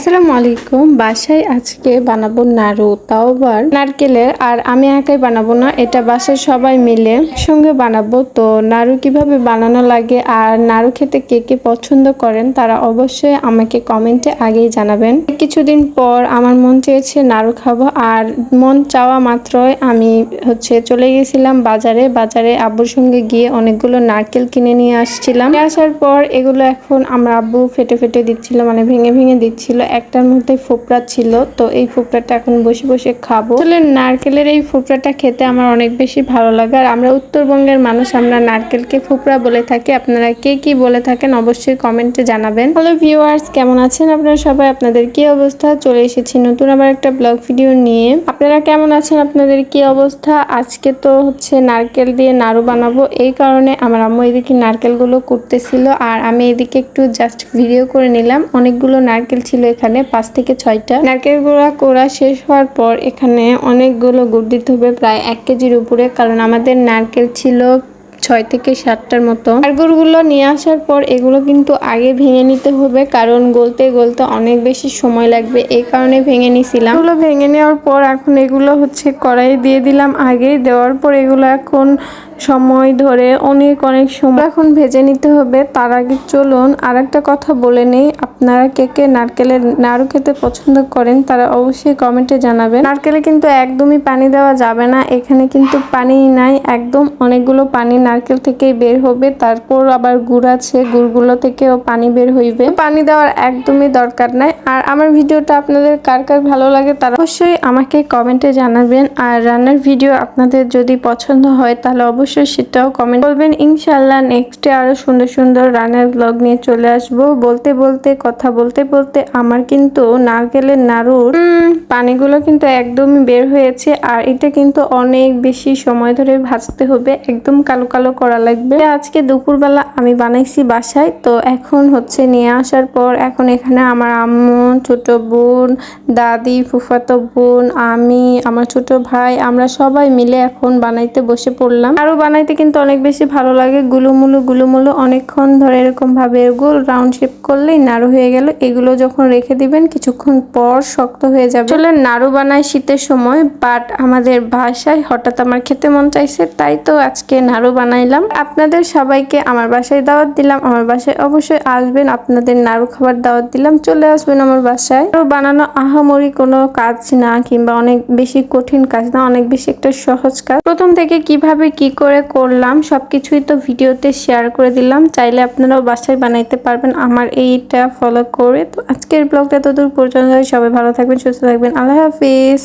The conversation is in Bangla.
আসসালামু আলাইকুম। বাসায় আজকে বানাবো নাড়ু, তাও আবার নারকেলের, আর আমি একাই বানাবো না, এটা বাসায় সবাই মিলে সঙ্গে বানাবো। তো নাড়ু কীভাবে বানানো লাগে আর নাড়ু খেতে কে কে পছন্দ করেন, তারা অবশ্যই আমাকে কমেন্টে আগেই জানাবেন। কিছুদিন পর আমার মন চেয়েছে নাড়ু খাব, আর মন চাওয়া মাত্রই আমি হচ্ছে চলে গেছিলাম বাজারে। বাজারে আব্বুর সঙ্গে গিয়ে অনেকগুলো নারকেল কিনে নিয়ে আসছিলাম। আসার পর এগুলো এখন আমার আব্বু ফেটে ফেটে দিচ্ছিল মানে ভেঙে ভেঙে দিচ্ছিল। একটার মধ্যে ফোপড়া ছিল, তো এই ফোপড়াটা এখন বসে বসে খাব। আসলে নারকেলের এই ফোপড়াটা খেতে আমার অনেক বেশি ভালো লাগে। আর আমরা উত্তরবঙ্গের মানুষ, আমরা নারকেলকে ফোপড়া বলে থাকি। আপনারা কে কি বলে থাকেন অবশ্যই কমেন্টে জানাবেন। হ্যালো ভিউয়ার্স, কেমন আছেন আপনারা সবাই? আপনাদের কি অবস্থা? চলে এসেছি নতুন আবার একটা ব্লগ ভিডিও নিয়ে। আপনারা কেমন আছেন? আপনাদের কি অবস্থা? আজকে তো হচ্ছে নারকেল দিয়ে নাড়ু বানাবো। এই কারণে আমার আম্মু এদিকে নারকেলগুলো কুটতেছিল। আর আমি এদিকে একটু জাস্ট ভিডিও করে নিলাম। অনেকগুলো নারকেল ছিল এখানে পাঁচ থেকে ছয়টা। নারকেল গুঁড়া করা শেষ হওয়ার পর এখানে অনেকগুলো গুড় দিতে হবে, প্রায় এক কেজির উপরে। কারণ আমাদের নারকেল ছিল ছয় থেকে সাতটার মতো। আর নিয়ে আসার পর এগুলো কিন্তু আগে ভেঙে নিতে হবে, কারণ গলতে গলতে অনেক বেশি সময় লাগবে, এই কারণে ভেঙে নিছিলাম। এগুলো ভেঙে নেওয়ার পর এখন এগুলো হচ্ছে কড়াই দিয়ে দিলাম। আগে দেওয়ার পর এগুলো এখন সময় ধরে অনেক অনেক সময় এখন ভেজে নিতে হবে। তার আগে চলুন আর একটা কথা বলে নেই। আপনারা কে কে নারকেলের নাড়ু খেতে পছন্দ করেন, তারা অবশ্যই কমেন্টে জানাবেন। নারকেলে কিন্তু একদমই পানি দেওয়া যাবে না। এখানে কিন্তু পানি নাই। একদম অনেকগুলো পানি নারকেল থেকে বের হবে, তারপর আবার গুড় আছে, গুড়গুলো থেকেও পানি বের হইবে। পানি দেওয়ার একদমই দরকার নাই। আর আমার ভিডিওটা আপনাদের কার কার ভালো লাগে তারা অবশ্যই আমাকে কমেন্টে জানাবেন। আর রান্নার ভিডিও আপনাদের যদি পছন্দ হয়, তাহলে অবশ্যই সেটাও কমেন্ট করবেন। ইনশাল্লাহ নেক্সটে আরও সুন্দর সুন্দর রান্নার ব্লগ নিয়ে চলে আসব। বলতে বলতে, কথা বলতে বলতে আমার কিন্তু নারকেলের নাড়ুর পানিগুলো কিন্তু একদমই বের হয়েছে। আর এটা কিন্তু অনেক বেশি সময় ধরে ভাজতে হবে, একদম কালো কালো করা লাগবে। আজকে দুপুরবেলা আমি বানাইছি বাসায়, তো এখন হচ্ছে নিয়ে আসার পর এখন এখানে আমার আম্মু, ছোট বোন, দাদি, ফুফাতো বোন, আমি, আমার ছোট ভাই, আমরা সবাই মিলে এখন বানাইতে বসে পড়লাম। আরও বানাইতে কিন্তু অনেক বেশি ভালো লাগে, গুলুমুলু গুলুমুলু, অনেকক্ষণ ধরে এরকম ভাবে গোল রাউন্ড শেপ করলেই নাড়ু হয়ে গেল। এগুলো যখন রেখে দিবেন, কিছুক্ষণ পর শক্ত হয়ে যাবে। আসলে নাড়ু বানায় শীতের সময় বাট আমাদের বাসায় হঠাৎ আমার খেতে মন চাইছে, তাই তো আজকে নাড়ু বানাইলাম। আপনাদের সবাইকে আমার বাসায় দাওয়াত দিলাম। আমার বাসায় অবশ্যই আসবেন। আপনাদের নাড়ু খাবার দাওয়াত দিলাম। চলে আসবেন আমার বাসায়। নাড়ু বানানো আহামরি কোনো কাজ না, কিংবা অনেক বেশি কঠিন কাজ না, অনেক বেশি একটা সহজ কাজ। প্রথম থেকে কীভাবে কি করে করলাম, সবকিছুই তো ভিডিওতে শেয়ার করে দিলাম। চাইলে আপনারাও বাসায় বানাইতে পারবেন। আমার এইটা ফলো করে। তো আজকের ব্লগটা তো দূর পর্যন্ত। সবাই ভালো থাকবেন, সুস্থ থাকবেন। আল্লাহ হাফিজ।